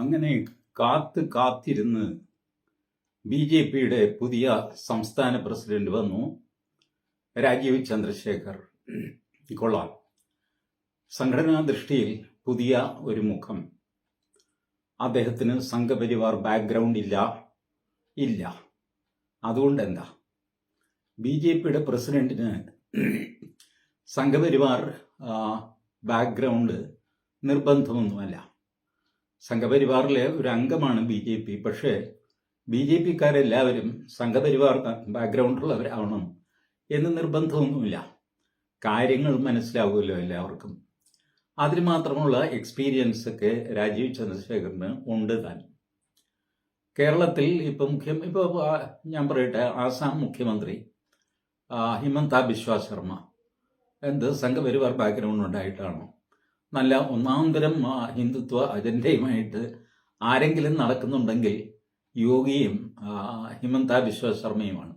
അങ്ങനെ കാത്ത് കാത്തിരുന്ന് ബി ജെ പിയുടെ പുതിയ സംസ്ഥാന പ്രസിഡന്റ് വന്നു. രാജീവ് ചന്ദ്രശേഖർ. കൊള്ളാം. സംഘടനാ ദൃഷ്ടിയിൽ പുതിയ ഒരു മുഖം. അദ്ദേഹത്തിന് സംഘപരിവാർ ബാക്ക്ഗ്രൗണ്ട് ഇല്ല. ഇല്ല. അതുകൊണ്ട് എന്താ ബി ജെ പിയുടെ പ്രസിഡന്റിന് സംഘപരിവാർ ബാക്ക്ഗ്രൗണ്ട് നിർബന്ധമൊന്നുമല്ല. സംഘപരിവാറിലെ ഒരു അംഗമാണ് ബി ജെ പി. പക്ഷേ ബി ജെ പിക്കാരെല്ലാവരും സംഘപരിവാർ ബാക്ക്ഗ്രൗണ്ടുള്ളവരാവണം എന്ന് നിർബന്ധമൊന്നുമില്ല. കാര്യങ്ങൾ മനസ്സിലാവുമല്ലോ എല്ലാവർക്കും. അതിന് മാത്രമുള്ള എക്സ്പീരിയൻസ് ഒക്കെ രാജീവ് ചന്ദ്രശേഖറിന് ഉണ്ട് താൻ. കേരളത്തിൽ ഇപ്പം മുഖ്യം ഇപ്പോൾ ഞാൻ പറയട്ടെ ആസാം മുഖ്യമന്ത്രി ഹിമന്ത ബിശ്വ ശർമ്മ. എന്ത് സംഘപരിവാർ ബാക്ക്ഗ്രൗണ്ട് ഉണ്ടായിട്ടാണോ നല്ല ഒന്നാന്തരം ഹിന്ദുത്വ അജണ്ടയുമായിട്ട് ആരെങ്കിലും നടക്കുന്നുണ്ടെങ്കിൽ യോഗിയും ഹിമന്ത ബിശ്വ ശർമ്മയുമാണ്.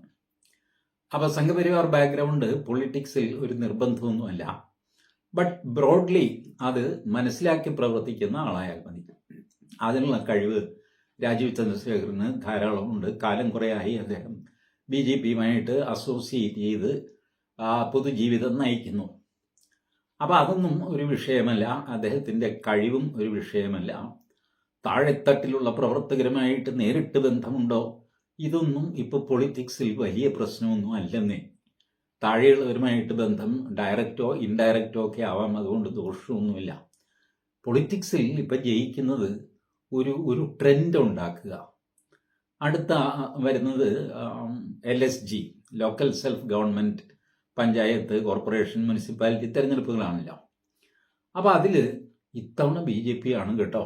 അപ്പോൾ സംഘപരിവാർ ബാക്ക്ഗ്രൗണ്ട് പൊളിറ്റിക്സിൽ ഒരു നിർബന്ധമൊന്നുമല്ല. ബട്ട് ബ്രോഡ്ലി അത് മനസ്സിലാക്കി പ്രവർത്തിക്കുന്ന ആളായാൽ മതി. അതിനുള്ള കഴിവ് രാജീവ് ചന്ദ്രശേഖറിന് ധാരാളമുണ്ട് കാലം കുറേയായി അദ്ദേഹം ബി ജെ പിയുമായിട്ട് അസോസിയേറ്റ് ചെയ്ത് പൊതുജീവിതം നയിക്കുന്നു. അപ്പം അതൊന്നും ഒരു വിഷയമല്ല. അദ്ദേഹത്തിന്റെ കഴിവും ഒരു വിഷയമല്ല. താഴെത്തട്ടിലുള്ള പ്രവർത്തകരുമായിട്ട് നേരിട്ട് ബന്ധമുണ്ടോ? ഇതൊന്നും ഇപ്പോൾ പൊളിറ്റിക്സിൽ വലിയ പ്രശ്നമൊന്നും അല്ലെന്നേ. താഴെയുള്ളവരുമായിട്ട് ബന്ധം ഡയറക്റ്റോ ഇൻഡയറക്റ്റോ ഒക്കെ ആവാം. അതുകൊണ്ട് ദോഷമൊന്നുമില്ല. പൊളിറ്റിക്സിൽ ഇപ്പം ജയിക്കുന്നത് ഒരു ഒരു ട്രെൻഡ് ഉണ്ടാക്കുക. അടുത്ത വരുന്നത് L S G local self government panchayat corporation municipality തിരഞ്ഞെടുപ്പുകളാണല്ലോ. അപ്പോൾ അതിൽ ഇത്തവണ ബി ജെ പി ആണ് കേട്ടോ.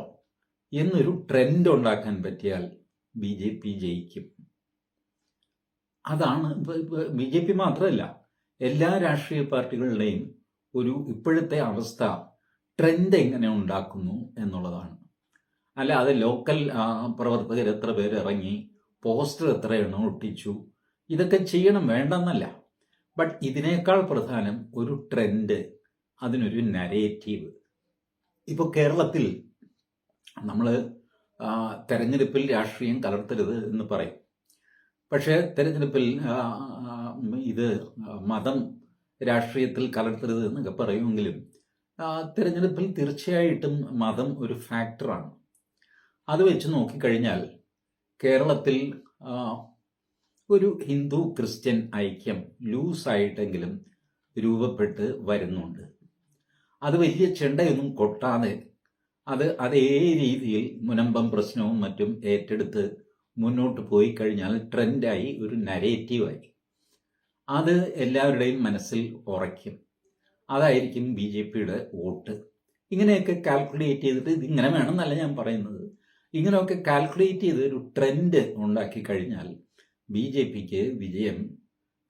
എന്നൊരു ട്രെൻഡ് ഉണ്ടാക്കാൻ പറ്റിയാൽ ബി ജെ പി ജയിക്കും. അതാണ് ബി ജെ പി മാത്രമല്ല എല്ലാ രാഷ്ട്രീയ പാർട്ടികളുടെയും ഒരു ഇപ്പോഴത്തെ അവസ്ഥ ട്രെൻഡ് എങ്ങനെ ഉണ്ടാക്കുന്നു എന്നുള്ളതാണ്. അല്ല അല്ലാതെ ലോക്കൽ പ്രവർത്തകർ എത്ര പേര് ഇറങ്ങി പോസ്റ്റർ എത്ര എണ്ണം ഒട്ടിച്ചു ഇതൊക്കെ ചെയ്യണം വേണ്ടെന്നല്ല. ബട്ട് ഇതിനേക്കാൾ പ്രധാനം ഒരു ട്രെൻഡ് അതിനൊരു നരേറ്റീവ് ഇപ്പോൾ കേരളത്തിൽ നമ്മൾ തെരഞ്ഞെടുപ്പിൽ രാഷ്ട്രീയം കലർത്തരുത് എന്ന് പറയും. പക്ഷേ തെരഞ്ഞെടുപ്പിൽ ഇത് മതം രാഷ്ട്രീയത്തിൽ കലർത്തരുത് എന്നൊക്കെ പറയുമെങ്കിലും തിരഞ്ഞെടുപ്പിൽ തീർച്ചയായിട്ടും മതം ഒരു ഫാക്ടറാണ് അത് വെച്ച് നോക്കിക്കഴിഞ്ഞാൽ കേരളത്തിൽ ഒരു ഹിന്ദു ക്രിസ്ത്യൻ ഐക്യം ലൂസായിട്ടെങ്കിലും രൂപപ്പെട്ട് വരുന്നുണ്ട്. അത് വലിയ ചെണ്ടയൊന്നും കൊട്ടാതെ അത് അതേ രീതിയിൽ മുനമ്പം പ്രശ്നവും മറ്റും ഏറ്റെടുത്ത് മുന്നോട്ട് പോയി കഴിഞ്ഞാൽ ട്രെൻഡായി ഒരു നരേറ്റീവായി. അത് എല്ലാവരുടെയും മനസ്സിൽ ഉറയ്ക്കും. അതായിരിക്കും ബി ജെ പിയുടെ വോട്ട്. ഇങ്ങനെയൊക്കെ കാൽക്കുലേറ്റ് ചെയ്തിട്ട് ഇതിങ്ങനെ വേണമെന്നല്ല ഞാൻ പറയുന്നത്. ഇങ്ങനെയൊക്കെ കാൽക്കുലേറ്റ് ചെയ്ത് ഒരു ട്രെൻഡ് ഉണ്ടാക്കി കഴിഞ്ഞാൽ ബി ജെ പിക്ക് വിജയം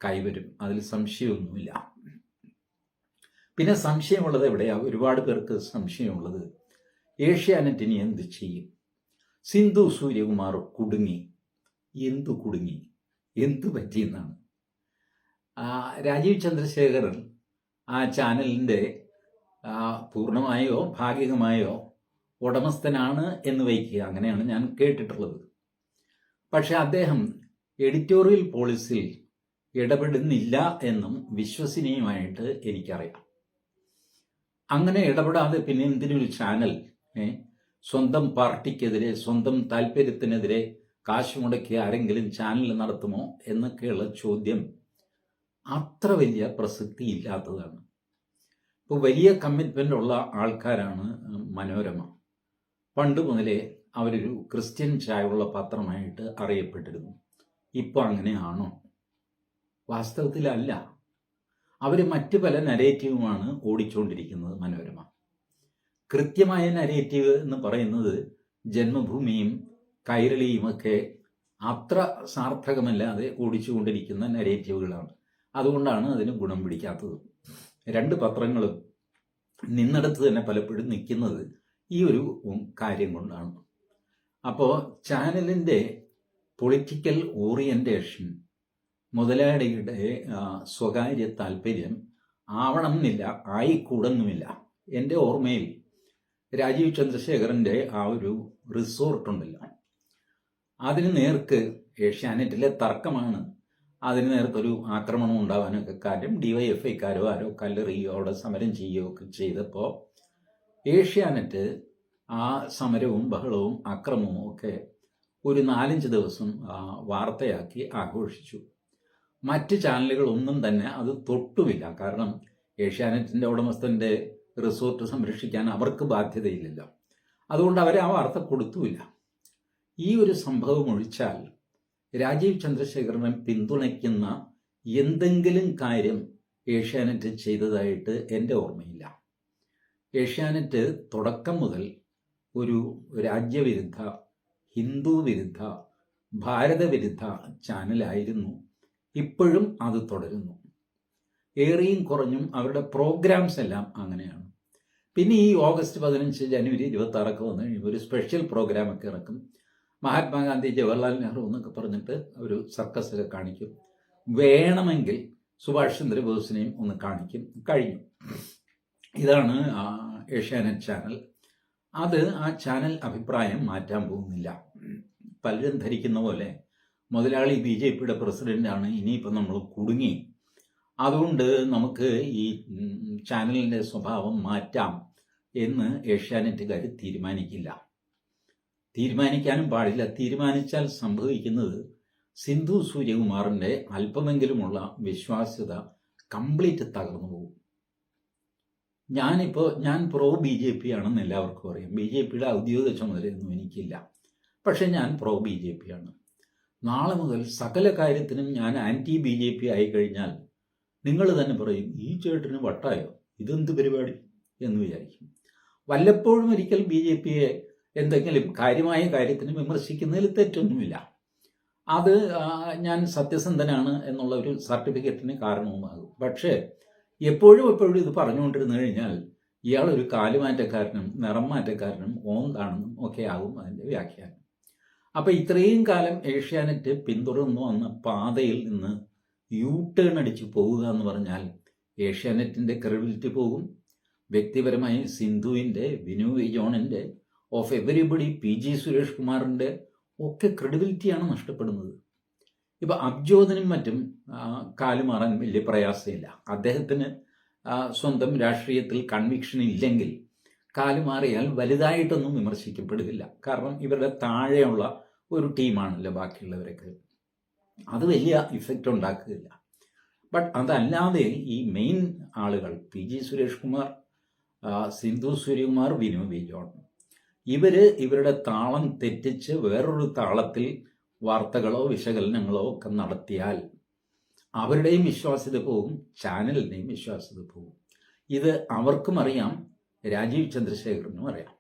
കൈവരും. അതിൽ സംശയമൊന്നുമില്ല. പിന്നെ സംശയമുള്ളത് എവിടെയാ? ഒരുപാട് പേർക്ക് സംശയമുള്ളത്. ഏഷ്യാനെറ്റിന് എന്ത് ചെയ്യും? സിന്ധു സൂര്യകുമാർ കുടുങ്ങി. എന്തു കുടുങ്ങി? എന്തു പറ്റിയെന്നാണ് രാജീവ് ചന്ദ്രശേഖരൻ ആ ചാനലിന്റെ പൂർണമായോ ഭാഗികമായോ ഉടമസ്ഥനാണ് എന്ന് വയ്ക്കുക. അങ്ങനെയാണ് ഞാൻ കേട്ടിട്ടുള്ളത്. പക്ഷെ അദ്ദേഹം എഡിറ്റോറിയൽ പോളിസിയിൽ ഇടപെടുന്നില്ല എന്നും വിശ്വസനീയമായിട്ട് എനിക്കറിയാം. അങ്ങനെ ഇടപെടാതെ പിന്നെ എന്തിനൊരു ചാനൽ? സ്വന്തം പാർട്ടിക്കെതിരെ സ്വന്തം താല്പര്യത്തിനെതിരെ കാശ് മുടക്കി ആരെങ്കിലും ചാനൽ നടത്തുമോ എന്നൊക്കെയുള്ള ചോദ്യം അത്ര വലിയ പ്രസക്തി ഇല്ലാത്തതാണ്. ഇപ്പോൾ വലിയ കമ്മിറ്റ്മെന്റ് ഉള്ള ആൾക്കാരാണ് മനോരമ. പണ്ട് മുതലേ അവരൊരു ക്രിസ്ത്യൻ ചായവുള്ള പത്രമായിട്ട് അറിയപ്പെട്ടിരുന്നു. ഇപ്പോൾ അങ്ങനെയാണോ? വാസ്തവത്തിലല്ല. അവർ മറ്റു പല നരേറ്റീവുമാണ് ഓടിച്ചുകൊണ്ടിരിക്കുന്നത് മനോരമ. കൃത്യമായ നരേറ്റീവ് എന്ന് പറയുന്നത് ജന്മഭൂമിയും കൈരളിയുമൊക്കെ അത്ര സാർത്ഥകമല്ലാതെ ഓടിച്ചുകൊണ്ടിരിക്കുന്ന നരേറ്റീവുകളാണ് അതുകൊണ്ടാണ് അതിന് ഗുണം പിടിക്കാത്തത്. രണ്ട് പത്രങ്ങളും നിന്നിടത്ത് തന്നെ പലപ്പോഴും നിൽക്കുന്നത് ഈ ഒരു കാര്യം കൊണ്ടാണ്. അപ്പോൾ ചാനലിന്റെ പൊളിറ്റിക്കൽ ഓറിയന്റേഷൻ മുതലാളിയുടെ സ്വകാര്യ താല്പര്യം ആവണം എന്നില്ല ആയിക്കൂടുന്നുമില്ല. എന്റെ ഓർമ്മയിൽ രാജീവ് ചന്ദ്രശേഖരന്റെ ആ ഒരു റിസോർട്ട് ഉണ്ടല്ല. അതിന് നേർക്ക് ഏഷ്യാനെറ്റിലെ തർക്കമാണ്. അതിന് നേരത്തൊരു ആക്രമണം ഉണ്ടാവാനൊക്കെ കാര്യം ഡി വൈ എഫ് ഡിവൈഎഫ്ഐക്കാരോ ആരോ കല്ലെറിയോ അവിടെ സമരം ചെയ്യുകയോ ഒക്കെ ചെയ്തപ്പോൾ ഏഷ്യാനെറ്റ് ആ സമരവും ബഹളവും അക്രമവും ഒക്കെ ഒരു നാലഞ്ച് ദിവസം വാർത്തയാക്കി ആഘോഷിച്ചു. മറ്റ് ചാനലുകളൊന്നും തന്നെ അത് തൊട്ടുമില്ല. കാരണം ഏഷ്യാനെറ്റിന്റെ ഉടമസ്ഥന്റെ റിസോർട്ട് സംരക്ഷിക്കാൻ അവർക്ക് ബാധ്യതയില്ലല്ലോ. അതുകൊണ്ട് അവരെ ആ വാർത്ത കൊടുത്തുമില്ല. ഈ ഒരു സംഭവം ഒഴിച്ചാൽ രാജീവ് ചന്ദ്രശേഖരനെ പിന്തുണയ്ക്കുന്ന എന്തെങ്കിലും കാര്യം ഏഷ്യാനെറ്റ് ചെയ്തതായിട്ട് എന്റെ ഓർമ്മയില്ല. ഏഷ്യാനെറ്റ് തുടക്കം മുതൽ ഒരു രാജ്യവിരുദ്ധ ഹിന്ദു വിരുദ്ധ ഭാരതവിരുദ്ധ ചാനലായിരുന്നു ഇപ്പോഴും അത് തുടരുന്നു. ഏറിയും കുറഞ്ഞും അവരുടെ പ്രോഗ്രാംസ് എല്ലാം അങ്ങനെയാണ്. പിന്നെ ഈ ഓഗസ്റ്റ് പതിനഞ്ച് ജനുവരി ഇരുപത്തി ആറൊക്കെ വന്നു കഴിയുമ്പോൾ ഒരു സ്പെഷ്യൽ പ്രോഗ്രാമൊക്കെ ഇറക്കും. മഹാത്മാഗാന്ധി ജവഹർലാൽ നെഹ്റു എന്നൊക്കെ പറഞ്ഞിട്ട് ഒരു സർക്കസൊക്കെ കാണിക്കും. വേണമെങ്കിൽ സുഭാഷ് ചന്ദ്രബോസിനെയും ഒന്ന് കാണിക്കും. കഴിഞ്ഞു. ഇതാണ് ഏഷ്യാനെറ്റ് ചാനൽ അത് ആ ചാനൽ അഭിപ്രായം മാറ്റാൻ പോകുന്നില്ല. പലരും ധരിക്കുന്ന പോലെ മുതലാളി ബി ജെ പിയുടെ പ്രസിഡന്റാണ് ഇനിയിപ്പോൾ നമ്മൾ കുടുങ്ങി. അതുകൊണ്ട് നമുക്ക് ഈ ചാനലിന്റെ സ്വഭാവം മാറ്റാം എന്ന് ഏഷ്യാനെറ്റുകാർ തീരുമാനിക്കില്ല. തീരുമാനിക്കാനും പാടില്ല. തീരുമാനിച്ചാൽ സംഭവിക്കുന്നത് സിന്ധു സൂര്യകുമാറിന്റെ അല്പമെങ്കിലുമുള്ള വിശ്വാസ്യത കംപ്ലീറ്റ് തകർന്നു പോകും. ഞാനിപ്പോൾ ഞാൻ പ്രോ ബി ജെ പി ആണെന്ന് എല്ലാവർക്കും അറിയാം. ബി ജെ പിയുടെ ഔദ്യോഗിക ചുമതലയൊന്നും എനിക്കില്ല. പക്ഷെ ഞാൻ പ്രോ ബി ജെ പി ആണ്. നാളെ മുതൽ സകല കാര്യത്തിനും ഞാൻ ആന്റി ബി ജെ പി ആയി കഴിഞ്ഞാൽ നിങ്ങൾ തന്നെ പറയും ഈ ചേട്ടന് വട്ടായോ? ഇതെന്ത് പരിപാടി? എന്ന് വിചാരിക്കും. വല്ലപ്പോഴും ഒരിക്കൽ ബി ജെ പിയെ എന്തെങ്കിലും കാര്യമായ കാര്യത്തിന് വിമർശിക്കുന്നതിൽ തെറ്റൊന്നുമില്ല. അത് ഞാൻ സത്യസന്ധനാണ് എന്നുള്ള ഒരു സർട്ടിഫിക്കറ്റിന് കാരണവുമാകും. പക്ഷേ എപ്പോഴും എപ്പോഴും ഇത് പറഞ്ഞുകൊണ്ടിരുന്നു കഴിഞ്ഞാൽ ഇയാൾ ഒരു കാലുമാറ്റക്കാരനും നിറം മാറ്റക്കാരനും ഓന്താണെന്നും ഒക്കെ ആകും അതിന്റെ വ്യാഖ്യാനം. അപ്പം ഇത്രയും കാലം ഏഷ്യാനെറ്റ് പിന്തുടർന്നു വന്ന പാതയിൽ നിന്ന് യൂ ടേൺ അടിച്ച് പോവുക എന്ന് പറഞ്ഞാൽ ഏഷ്യാനെറ്റിന്റെ ക്രെഡിബിലിറ്റി പോകും. വ്യക്തിപരമായി സിന്ധുവിന്റെ വിനു ജോണിന്റെ of everybody P G Suresh കുമാറിന്റെ ഒക്കെ ക്രെഡിബിലിറ്റിയാണ് നഷ്ടപ്പെടുന്നത്. ഇപ്പം അബ്ജോദനും മറ്റും കാലുമാറാൻ വലിയ പ്രയാസമില്ല. അദ്ദേഹത്തിന് സ്വന്തം രാഷ്ട്രീയത്തിൽ കൺവിക്ഷൻ ഇല്ലെങ്കിൽ കാലുമാറിയാൽ വലുതായിട്ടൊന്നും വിമർശിക്കപ്പെടുകയില്ല കാരണം ഇവരുടെ താഴെയുള്ള ഒരു ടീമാണല്ലോ ബാക്കിയുള്ളവരൊക്കെ. അത് വലിയ ഇഫക്റ്റ് ഉണ്ടാക്കുകയില്ല. ബട്ട് അതല്ലാതെ ഈ മെയിൻ ആളുകൾ P G Suresh Kumar Sindhu Suryakumar Vinu B John ഇവർ ഇവരുടെ താളം തെറ്റിച്ച് വേറൊരു താളത്തിൽ വാർത്തകളോ വിശകലനങ്ങളോ ഒക്കെ നടത്തിയാൽ അവരുടെയും വിശ്വാസ്യത പോവും ചാനലിന്റെയും വിശ്വാസ്യത പോവും. ഇത് അവർക്കും അറിയാം രാജീവ് ചന്ദ്രശേഖരനും അറിയാം.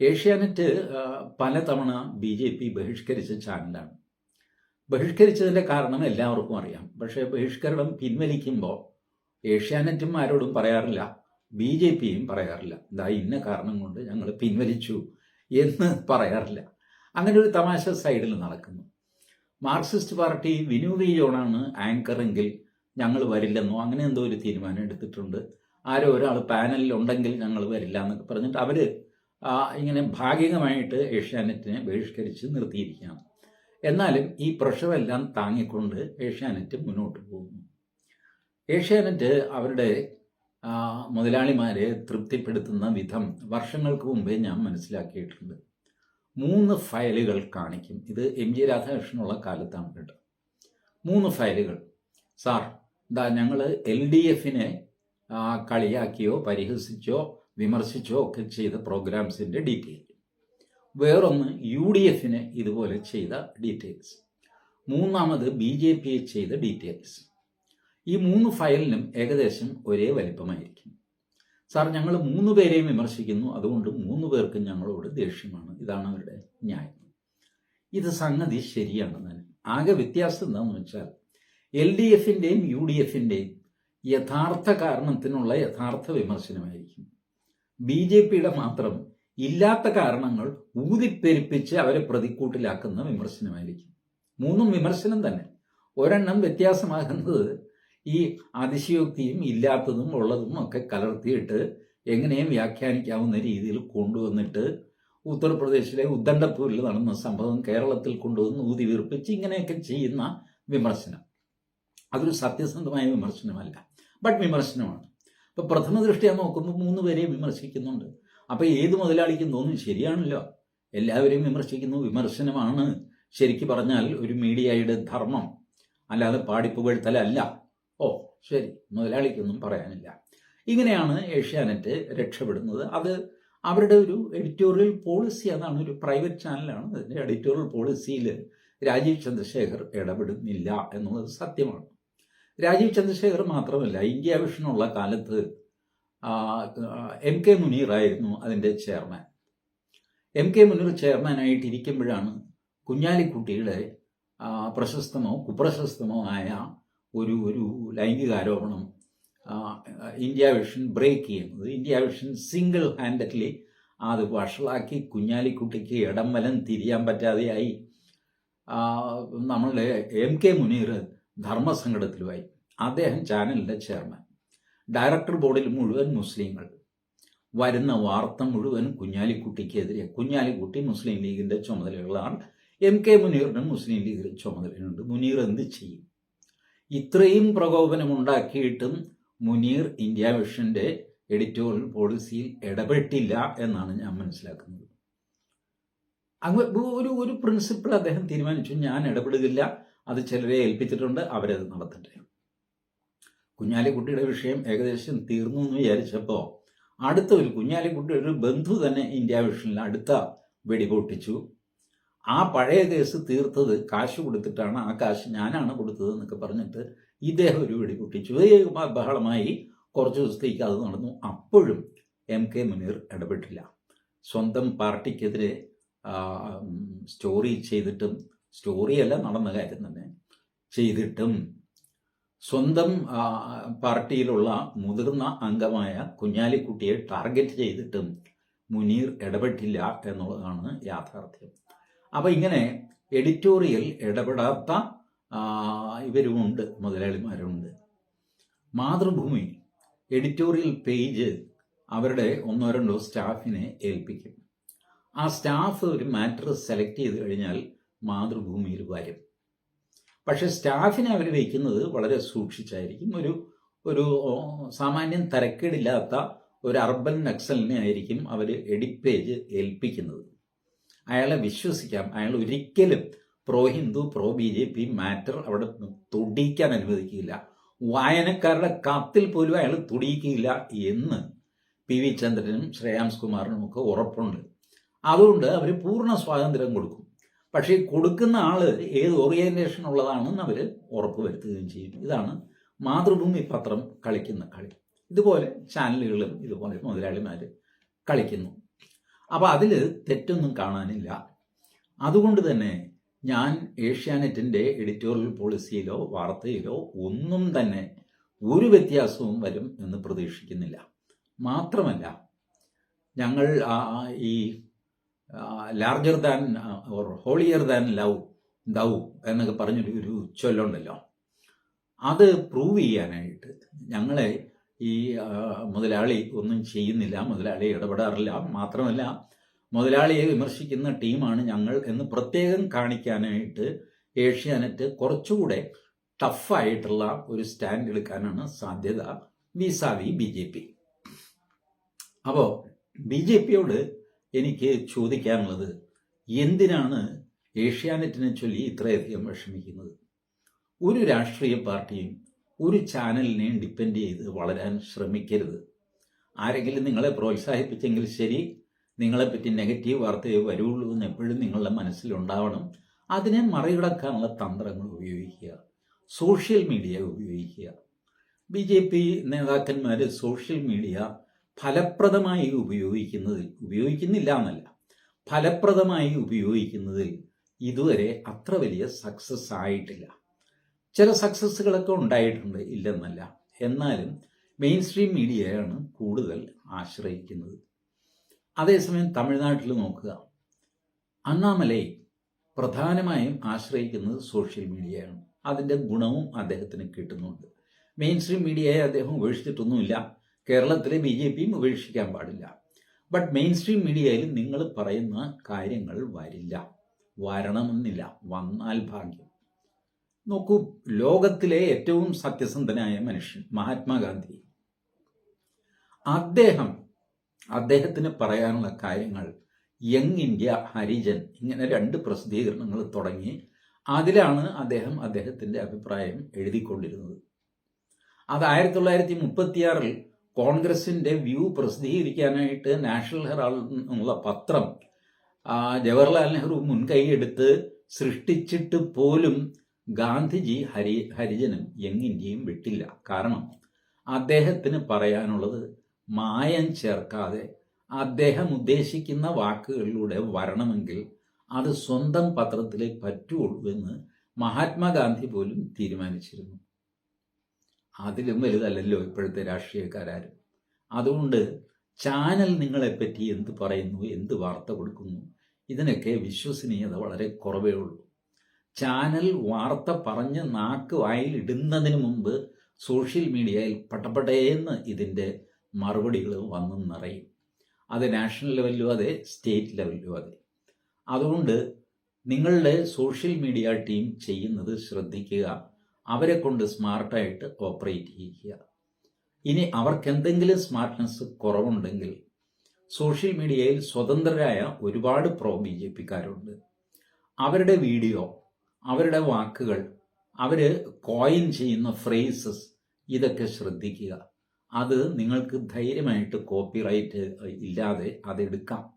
ഏഷ്യാനെറ്റ് പലതവണ ബി ജെ പി ബഹിഷ്കരിച്ച ചാനലാണ്. ബഹിഷ്കരിച്ചതിന്റെ കാരണം എല്ലാവർക്കും അറിയാം. പക്ഷേ ബഹിഷ്കരണം പിൻവലിക്കുമ്പോൾ ഏഷ്യാനെറ്റും ആരോടും പറയാറില്ല ബി ജെ പിയും പറയാറില്ല. ഇതാ ഇന്ന കാരണം കൊണ്ട് ഞങ്ങൾ പിൻവലിച്ചു എന്ന് പറയാറില്ല. അങ്ങനെ ഒരു തമാശ സൈഡിൽ നടക്കുന്നു. മാർക്സിസ്റ്റ് പാർട്ടി വിനോദി ജോണാണ് ആങ്കറെങ്കിൽ ഞങ്ങൾ വരില്ലെന്നോ അങ്ങനെ എന്തോ ഒരു തീരുമാനം എടുത്തിട്ടുണ്ട്. ആരോ ഒരാൾ പാനലിൽ ഉണ്ടെങ്കിൽ ഞങ്ങൾ വരില്ല എന്നൊക്കെ പറഞ്ഞിട്ട് അവർ ഇങ്ങനെ ഭാഗികമായിട്ട് ഏഷ്യാനെറ്റിനെ ബഹിഷ്കരിച്ച് നിർത്തിയിരിക്കുകയാണ്. എന്നാലും ഈ പ്രഷറെല്ലാം താങ്ങിക്കൊണ്ട് ഏഷ്യാനെറ്റ് മുന്നോട്ട് പോകുന്നു. ഏഷ്യാനെറ്റ് അവരുടെ മുതലാളിമാരെ തൃപ്തിപ്പെടുത്തുന്ന വിധം വർഷങ്ങൾക്ക് മുമ്പേ ഞാൻ മനസ്സിലാക്കിയിട്ടുണ്ട്. മൂന്ന് ഫയലുകൾ കാണിക്കും. ഇത് എം ജി രാധാകൃഷ്ണനുള്ള കാലത്താണ് കേട്ടോ. മൂന്ന് ഫയലുകൾ. സാർ ഇതാ ഞങ്ങൾ എൽ ഡി എഫിനെ കളിയാക്കിയോ പരിഹസിച്ചോ വിമർശിച്ചോ ഒക്കെ ചെയ്ത പ്രോഗ്രാംസിന്റെ ഡീറ്റെയിൽ. വേറൊന്ന് യു ഡി എഫിനെ ഇതുപോലെ ചെയ്ത ഡീറ്റെയിൽസ്. മൂന്നാമത് ബി ജെ പിയെ ചെയ്ത ഡീറ്റെയിൽസ്. ഈ മൂന്ന് ഫയലിനും ഏകദേശം ഒരേ വലിപ്പമായിരിക്കും. സാർ ഞങ്ങൾ മൂന്ന് പേരെയും വിമർശിക്കുന്നു. അതുകൊണ്ട് മൂന്ന് പേർക്കും ഞങ്ങളോട് ദേഷ്യമാണ്. ഇതാണ് അവരുടെ ന്യായം. ഇത് സംഗതി ശരിയാണ് ആകെ വ്യത്യാസം എന്താണെന്ന് വെച്ചാൽ എൽ ഡി എഫിന്റെയും യു ഡി എഫിന്റെയും യഥാർത്ഥ കാരണത്തിനുള്ള യഥാർത്ഥ വിമർശനമായിരിക്കും. ബി ജെ പിയുടെ മാത്രം ഇല്ലാത്ത കാരണങ്ങൾ ഊതിപ്പെരുപ്പിച്ച് അവരെ പ്രതിക്കൂട്ടിലാക്കുന്ന വിമർശനമായിരിക്കും. മൂന്നും വിമർശനം തന്നെ. ഒരെണ്ണം വ്യത്യാസമാകുന്നത് ഈ അതിശയോക്തിയും ഇല്ലാത്തതും ഉള്ളതും ഒക്കെ കലർത്തിയിട്ട് എങ്ങനെയും വ്യാഖ്യാനിക്കാവുന്ന രീതിയിൽ കൊണ്ടുവന്നിട്ട് ഉത്തർപ്രദേശിലെ ഉദ്ദണ്ഡപ്പൂരിൽ നടന്ന സംഭവം കേരളത്തിൽ കൊണ്ടുവന്ന് ഊതി വീർപ്പിച്ച് ഇങ്ങനെയൊക്കെ ചെയ്യുന്ന വിമർശനം. അതൊരു സത്യസന്ധമായ വിമർശനമല്ല ബട്ട് വിമർശനമാണ്. ഇപ്പൊ പ്രഥമ ദൃഷ്ടിയാ നോക്കുമ്പോൾ മൂന്ന് പേരെയും വിമർശിക്കുന്നുണ്ട്. അപ്പൊ ഏത് മുതലാളിക്കും തോന്നും ശരിയാണല്ലോ. എല്ലാവരെയും വിമർശിക്കുന്നു വിമർശനമാണ്. ശരിക്കു പറഞ്ഞാൽ ഒരു മീഡിയയുടെ ധർമ്മം. അല്ലാതെ പാടിപ്പുകഴ്ത്തലല്ല. ഓ ശരി. മുതലാളിക്കൊന്നും പറയാനില്ല. ഇങ്ങനെയാണ് ഏഷ്യാനെറ്റ് രക്ഷപ്പെടുന്നത്. അത് അവരുടെ ഒരു എഡിറ്റോറിയൽ പോളിസി അതാണ്. ഒരു പ്രൈവറ്റ് ചാനലാണ്. അതിന്റെ എഡിറ്റോറിയൽ പോളിസിയിൽ രാജീവ് ചന്ദ്രശേഖർ ഇടപെടുന്നില്ല എന്നുള്ളത് സത്യമാണ്. രാജീവ് ചന്ദ്രശേഖർ മാത്രമല്ല ഇന്ത്യ വിഷനുള്ള കാലത്ത് എം കെ മുനീറായിരുന്നു അതിന്റെ ചെയർമാൻ. എം കെ മുനീർ ചെയർമാനായിട്ട് ഇരിക്കുമ്പോഴാണ് കുഞ്ഞാലിക്കുട്ടിയുടെ പ്രശസ്തമോ കുപ്രശസ്തമോ ആയ ഒരു ഒരു ലൈംഗികാരോപണം ഇന്ത്യ വിഷൻ ബ്രേക്ക് ചെയ്യുന്നത്. ഇന്ത്യ വിഷൻ സിംഗിൾ ഹാൻഡഡ്ലി അത് വഷളാക്കി കുഞ്ഞാലിക്കുട്ടിക്ക് ഇടം വലം തിരിയാൻ പറ്റാതെയായി. നമ്മളുടെ എം കെ മുനീർ ധർമ്മസങ്കടത്തിലുമായി. അദ്ദേഹം ചാനലിന്റെ ചെയർമാൻ. ഡയറക്ടർ ബോർഡിൽ മുഴുവൻ മുസ്ലിങ്ങൾ. വരുന്ന വാർത്ത മുഴുവൻ കുഞ്ഞാലിക്കുട്ടിക്കെതിരെ. കുഞ്ഞാലിക്കുട്ടി മുസ്ലിം ലീഗിന്റെ ചുമതലകളാണ് എം കെ മുനീറിനും മുസ്ലിം ലീഗിൽ ചുമതലയുണ്ട്. മുനീർ എന്ത് ചെയ്യും? ഇത്രയും പ്രകോപനമുണ്ടാക്കിയിട്ടും മുനീർ ഇന്ത്യ വിഷന്റെ എഡിറ്റോറിയൽ പോളിസിയിൽ ഇടപെട്ടില്ല എന്നാണ് ഞാൻ മനസ്സിലാക്കുന്നത്. അങ്ങ് ഒരു ഒരു പ്രിൻസിപ്പിൾ അദ്ദേഹം തീരുമാനിച്ചു ഞാൻ ഇടപെടുകയില്ല അത് ചിലരെ ഏൽപ്പിച്ചിട്ടുണ്ട് അവരത് നടത്തട്ടെ. കുഞ്ഞാലിക്കുട്ടിയുടെ വിഷയം ഏകദേശം തീർന്നു എന്ന് വിചാരിച്ചപ്പോൾ അടുത്ത ഒരു കുഞ്ഞാലിക്കുട്ടിയുടെ ഒരു ബന്ധു തന്നെ ഇന്ത്യ വിഷനിൽ അടുത്ത വെടി പൊട്ടിച്ചു. ആ പഴയ കേസ് തീർത്തത് കാശ് കൊടുത്തിട്ടാണ് ആ കാശ് ഞാനാണ് കൊടുത്തത് എന്നൊക്കെ പറഞ്ഞിട്ട് ഇദ്ദേഹം ഒരു വെടി പൊട്ടിച്ചു. ഏ ബഹളമായി കുറച്ച് ദിവസത്തേക്ക് അത് നടന്നു. അപ്പോഴും എം കെ മുനീർ ഇടപെട്ടില്ല. സ്വന്തം പാർട്ടിക്കെതിരെ സ്റ്റോറി ചെയ്തിട്ടും സ്റ്റോറിയല്ല നടന്ന കാര്യം തന്നെ ചെയ്തിട്ടും സ്വന്തം പാർട്ടിയിലുള്ള മുതിർന്ന അംഗമായ കുഞ്ഞാലിക്കുട്ടിയെ ടാർഗറ്റ് ചെയ്തിട്ടും മുനീർ ഇടപെട്ടില്ല എന്നുള്ളതാണ് യാഥാർത്ഥ്യം. അപ്പം ഇങ്ങനെ എഡിറ്റോറിയൽ ഇടപെടാത്ത ഇവരുമുണ്ട് മുതലാളിമാരുണ്ട് മാതൃഭൂമി എഡിറ്റോറിയൽ പേജ് അവരുടെ ഒന്നോ രണ്ടോ സ്റ്റാഫിനെ ഏൽപ്പിക്കും. ആ സ്റ്റാഫ് ഒരു മാറ്റർ സെലക്ട് ചെയ്ത് കഴിഞ്ഞാൽ മാതൃഭൂമിയിൽ വരും. പക്ഷെ സ്റ്റാഫിനെ അവർ വയ്ക്കുന്നത് വളരെ സൂക്ഷിച്ചായിരിക്കും. ഒരു ഒരു സാമാന്യം തരക്കേടില്ലാത്ത ഒരു അർബൻ നക്സലിനെ ആയിരിക്കും അവർ എഡിറ്റ് പേജ് ഏൽപ്പിക്കുന്നത്. അയാളെ വിശ്വസിക്കാം. അയാൾ ഒരിക്കലും pro Hindu pro B J P matter അവിടെ തൊടിയിക്കാൻ അനുവദിക്കില്ല. വായനക്കാരുടെ കത്തിൽ പോലും അയാൾ തൊടിയിക്കില്ല എന്ന് പി വി ചന്ദ്രനും ശ്രേയാംസ് കുമാറിനും ഒക്കെ ഉറപ്പുണ്ട്. അതുകൊണ്ട് അവർ പൂർണ സ്വാതന്ത്ര്യം കൊടുക്കും. പക്ഷേ കൊടുക്കുന്ന ആൾ ഏത് ഓറിയന്റേഷൻ ഉള്ളതാണെന്ന് അവർ ഉറപ്പുവരുത്തുകയും ചെയ്യും. ഇതാണ് മാതൃഭൂമി പത്രം കളിക്കുന്ന കളി. ഇതുപോലെ ചാനലുകളും ഇതുപോലെ മുതലാളിമാർ കളിക്കുന്നു. അപ്പോൾ അതിൽ തെറ്റൊന്നും കാണാനില്ല. അതുകൊണ്ട് തന്നെ ഞാൻ ഏഷ്യാനെറ്റിന്റെ എഡിറ്റോറിയൽ പോളിസിയിലോ വാർത്തയിലോ ഒന്നും തന്നെ ഒരു വ്യത്യാസവും വരും എന്ന് പ്രതീക്ഷിക്കുന്നില്ല. മാത്രമല്ല ഞങ്ങൾ ഈ larger than or holier than love thou എന്നൊക്കെ പറഞ്ഞൊരു ഒരു ചൊല്ലുണ്ടല്ലോ. അത് പ്രൂവ് ചെയ്യാനായിട്ട് ഞങ്ങളെ ഈ മുതലാളി ഒന്നും ചെയ്യുന്നില്ല. മുതലാളി ഇടപെടാറില്ല. മാത്രമല്ല മുതലാളിയെ വിമർശിക്കുന്ന ടീമാണ് ഞങ്ങൾ എന്ന് പ്രത്യേകം കാണിക്കാനായിട്ട് ഏഷ്യാനെറ്റ് കുറച്ചുകൂടെ ടഫായിട്ടുള്ള ഒരു സ്റ്റാൻഡ് എടുക്കാനാണ് സാധ്യത vis a vis B J P. അപ്പോൾ ബി ജെ പിയോട് എനിക്ക് ചോദിക്കാനുള്ളത് എന്തിനാണ് ഏഷ്യാനെറ്റിനെ ചൊല്ലി ഇത്രയധികം വിഷമിക്കുന്നത്? ഒരു രാഷ്ട്രീയ പാർട്ടിയും ഒരു ചാനലിനെയും ഡിപ്പെൻഡ് ചെയ്ത് വളരാൻ ശ്രമിക്കരുത്. ആരെങ്കിലും നിങ്ങളെ പ്രോത്സാഹിപ്പിച്ചെങ്കിൽ ശരി നിങ്ങളെപ്പറ്റി നെഗറ്റീവ് വാർത്തയെ വരുള്ളൂ എന്ന് എപ്പോഴും നിങ്ങളുടെ മനസ്സിലുണ്ടാവണം. അതിനെ മറികടക്കാനുള്ള തന്ത്രങ്ങൾ ഉപയോഗിക്കുക. സോഷ്യൽ മീഡിയ ഉപയോഗിക്കുക. ബി ജെ പി നേതാക്കന്മാർ സോഷ്യൽ മീഡിയ ഫലപ്രദമായി ഉപയോഗിക്കുന്നതിൽ ഉപയോഗിക്കുന്നില്ല എന്നല്ല ഫലപ്രദമായി ഉപയോഗിക്കുന്നതിൽ ഇതുവരെ അത്ര വലിയ സക്സസ് ആയിട്ടില്ല. ചില സക്സസ്സുകളൊക്കെ ഉണ്ടായിട്ടുണ്ട് ഇല്ലെന്നല്ല. എന്നാലും മെയിൻ സ്ട്രീം മീഡിയയാണ് കൂടുതൽ ആശ്രയിക്കുന്നത്. അതേസമയം തമിഴ്നാട്ടിൽ നോക്കുക. അണ്ണാമലൈ പ്രധാനമായും ആശ്രയിക്കുന്നത് സോഷ്യൽ മീഡിയയാണ് അതിന്റെ ഗുണവും അദ്ദേഹത്തിന് കിട്ടുന്നുണ്ട്. മെയിൻ സ്ട്രീം മീഡിയയെ അദ്ദേഹം ഉപേക്ഷിച്ചിട്ടൊന്നുമില്ല. കേരളത്തിലെ ബി ജെ പിയും ഉപേക്ഷിക്കാൻ പാടില്ല. ബട്ട് മെയിൻ സ്ട്രീം മീഡിയയിൽ നിങ്ങൾ പറയുന്ന കാര്യങ്ങൾ വരില്ല. വരണമെന്നില്ല. വന്നാൽ ഭാഗ്യം. നോക്കൂ ലോകത്തിലെ ഏറ്റവും സത്യസന്ധനായ മനുഷ്യൻ മഹാത്മാഗാന്ധി. അദ്ദേഹം അദ്ദേഹത്തിന് പറയാനുള്ള കാര്യങ്ങൾ യങ് ഇന്ത്യ ഹരിജൻ ഇങ്ങനെ രണ്ട് പ്രസിദ്ധീകരണങ്ങൾ തുടങ്ങി അതിലാണ് അദ്ദേഹം അദ്ദേഹത്തിന്റെ അഭിപ്രായം എഴുതിക്കൊണ്ടിരുന്നത്. അത് ആയിരത്തി തൊള്ളായിരത്തി മുപ്പത്തിയാറിൽ കോൺഗ്രസിന്റെ വ്യൂ പ്രസിദ്ധീകരിക്കാനായിട്ട് നാഷണൽ ഹെറാൾഡ് എന്നുള്ള പത്രം ജവഹർലാൽ നെഹ്റു മുൻകൈയെടുത്ത് സൃഷ്ടിച്ചിട്ട് പോലും ഗാന്ധിജി ഹരി ഹരിജനും യങ് ഇന്ത്യയും വിട്ടില്ല. കാരണം അദ്ദേഹത്തിന് പറയാനുള്ളത് മായം ചേർക്കാതെ അദ്ദേഹം ഉദ്ദേശിക്കുന്ന വാക്കുകളിലൂടെ വരണമെങ്കിൽ അത് സ്വന്തം പത്രത്തിലേ പറ്റുള്ളൂ എന്ന് മഹാത്മാഗാന്ധി പോലും തീരുമാനിച്ചിരുന്നു. അതിലും വലുതല്ലല്ലോ ഇപ്പോഴത്തെ രാഷ്ട്രീയക്കാരും അതുകൊണ്ട് ചാനൽ നിങ്ങളെപ്പറ്റി എന്ത് പറയുന്നു എന്ത് വാർത്ത കൊടുക്കുന്നു ഇതിനൊക്കെ വിശ്വസനീയത വളരെ കുറവേ ഉള്ളൂ. ചാനൽ വാർത്ത പറഞ്ഞ് നാക്ക് വായിൽ ഇടുന്നതിന് മുമ്പ് സോഷ്യൽ മീഡിയയിൽ പട്ടപ്പടേന്ന് ഇതിന്റെ മറുപടികൾ വന്നു നിറയും. അത് നാഷണൽ ലെവലിലും അതെ സ്റ്റേറ്റ് ലെവലിലും അതെ. അതുകൊണ്ട് നിങ്ങളുടെ സോഷ്യൽ മീഡിയ ടീം ചെയ്യുന്നത് ശ്രദ്ധിക്കുക. അവരെ കൊണ്ട് സ്മാർട്ടായിട്ട് ഓപ്പറേറ്റ് ചെയ്യുക. ഇനി അവർക്ക് എന്തെങ്കിലും സ്മാർട്ട്നെസ് കുറവുണ്ടെങ്കിൽ സോഷ്യൽ മീഡിയയിൽ സ്വതന്ത്രരായ ഒരുപാട് പ്രോ ബി ജെ പിക്കാരുണ്ട്. അവരുടെ വീഡിയോ അവരുടെ വാക്കുകൾ അവർ കോയിൻ ചെയ്യുന്ന ഫ്രേസസ് ഇതൊക്കെ ശ്രദ്ധിക്കുക. അത് നിങ്ങൾക്ക് ധൈര്യമായിട്ട് കോപ്പിറൈറ്റ് ഇല്ലാതെ അതെടുക്കാം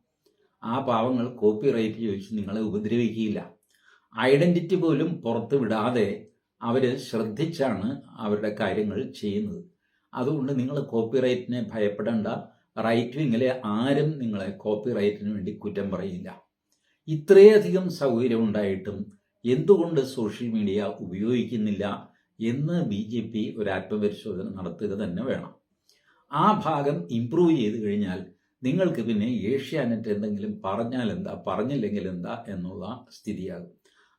ആ പാവങ്ങൾ കോപ്പിറൈറ്റ് ചോദിച്ച് നിങ്ങളെ ഉപദ്രവിക്കുകയില്ല. ഐഡന്റിറ്റി പോലും പുറത്ത് വിടാതെ അവർ ശ്രദ്ധിച്ചാണ് അവരുടെ കാര്യങ്ങൾ ചെയ്യുന്നത്. അതുകൊണ്ട് നിങ്ങൾ കോപ്പിറൈറ്റിനെ ഭയപ്പെടേണ്ട. റൈറ്റ് വിങ്ങിലെ ആരും നിങ്ങളെ കോപ്പിറൈറ്റിന് വേണ്ടി കുറ്റം പറയില്ല. ഇത്രയധികം സൗകര്യം ഉണ്ടായിട്ടും എന്തുകൊണ്ട് സോഷ്യൽ മീഡിയ ഉപയോഗിക്കുന്നില്ല എന്ന് ബി ജെ പി ഒരു ആത്മപരിശോധന നടത്തുക തന്നെ വേണം. ആ ഭാഗം ഇംപ്രൂവ് ചെയ്ത് കഴിഞ്ഞാൽ നിങ്ങൾക്ക് പിന്നെ ഏഷ്യാനെറ്റ് എന്തെങ്കിലും പറഞ്ഞാൽ എന്താ പറഞ്ഞില്ലെങ്കിൽ എന്താ എന്നുള്ള സ്ഥിതിയാകും.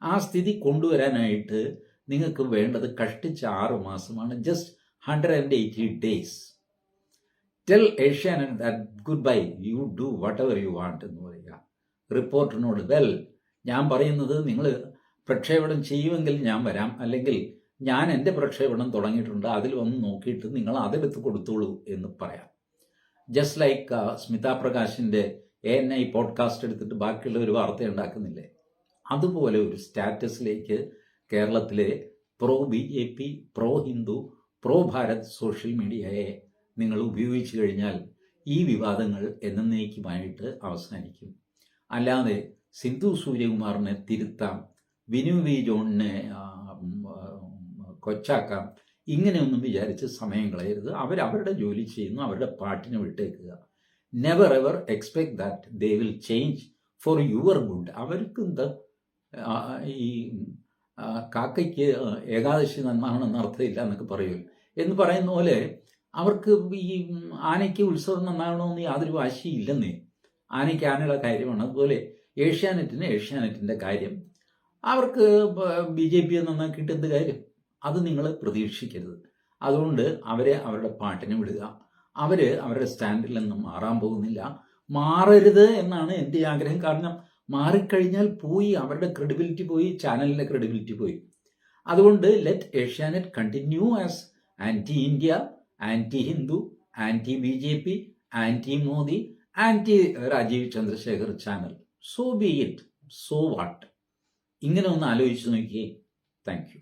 ആ സ്ഥിതി കൊണ്ടുവരാനായിട്ട് നിങ്ങൾക്ക് വേണ്ടത് കഷ്ടിച്ച ആറ് മാസമാണ്. Just hundred and eighty days tell Asianet that good bye you do whatever you want എന്ന് പറയുക. റിപ്പോർട്ടിനോട് വെൽ ഞാൻ പറയുന്നത് നിങ്ങൾ പ്രക്ഷേപണം ചെയ്യുമെങ്കിൽ ഞാൻ വരാം. അല്ലെങ്കിൽ ഞാൻ എന്റെ പ്രക്ഷേപണം തുടങ്ങിയിട്ടുണ്ട് അതിൽ വന്ന് നോക്കിയിട്ട് നിങ്ങൾ അതെടുത്ത് കൊടുത്തോളൂ എന്ന് പറയാം. ജസ്റ്റ് ലൈക്ക് സ്മിത പ്രകാശിന്റെ എ എൻ ഐ പോഡ്കാസ്റ്റ് എടുത്തിട്ട് ബാക്കിയുള്ള ഒരു വാർത്ത ഉണ്ടാക്കുന്നില്ലേ? അതുപോലെ ഒരു സ്റ്റാറ്റസിലേക്ക് കേരളത്തിലെ pro B J P pro Hindu pro Bharat social മീഡിയയെ നിങ്ങൾ ഉപയോഗിച്ചു കഴിഞ്ഞാൽ ഈ വിവാദങ്ങൾ എന്നേക്കുമായിട്ട് അവസാനിക്കും. അല്ലാതെ സിന്ധു സൂര്യകുമാറിനെ തിരുത്താം വിനു വി ജോണിനെ കൊച്ചാക്കാം. ഇങ്ങനെയൊന്നും വിചാരിച്ച് സമയം കളയരുത്. അവർ അവരുടെ ജോലി ചെയ്യുന്നു അവരുടെ പാട്ടിനെ വിട്ടേക്കുക. Never ever expect that they will change for your good അവർക്ക് എന്താ ഈ കാക്കയ്ക്ക് ഏകാദശി നന്മാണെന്ന് അർത്ഥമില്ല എന്നൊക്കെ പറയൂ. എന്ന് പറയുന്ന പോലെ അവർക്ക് ഈ ആനയ്ക്ക് ഉത്സവം നന്നാകണമെന്ന് യാതൊരു വാശിയില്ലെന്നേ ആനയ്ക്ക് ആനയുടെ കാര്യമാണ്. അതുപോലെ ഏഷ്യാനെറ്റിന് ഏഷ്യാനെറ്റിന്റെ കാര്യം. അവർക്ക് ബി ജെ പി നിന്ന് കിട്ടുന്ന കാര്യം അത് നിങ്ങൾ പ്രതീക്ഷിക്കരുത്. അതുകൊണ്ട് അവരെ അവരുടെ പാട്ടിന് വിടുക. അവർ അവരുടെ സ്റ്റാൻഡിൽ നിന്നും മാറാൻ പോകുന്നില്ല. മാറരുത് എന്നാണ് എന്റെ ആഗ്രഹം. കാരണം മാറിക്കഴിഞ്ഞാൽ പോയി അവരുടെ ക്രെഡിബിലിറ്റി പോയി ചാനലിന്റെ ക്രെഡിബിലിറ്റി പോയി. അതുകൊണ്ട് let Asianet continue as anti India anti Hindu anti B J P anti Modi anti Rajeev Chandrasekhar channel so be it so what ഇങ്ങനെ ഒന്ന് ആലോചിച്ച് നോക്കിയേ. Thank you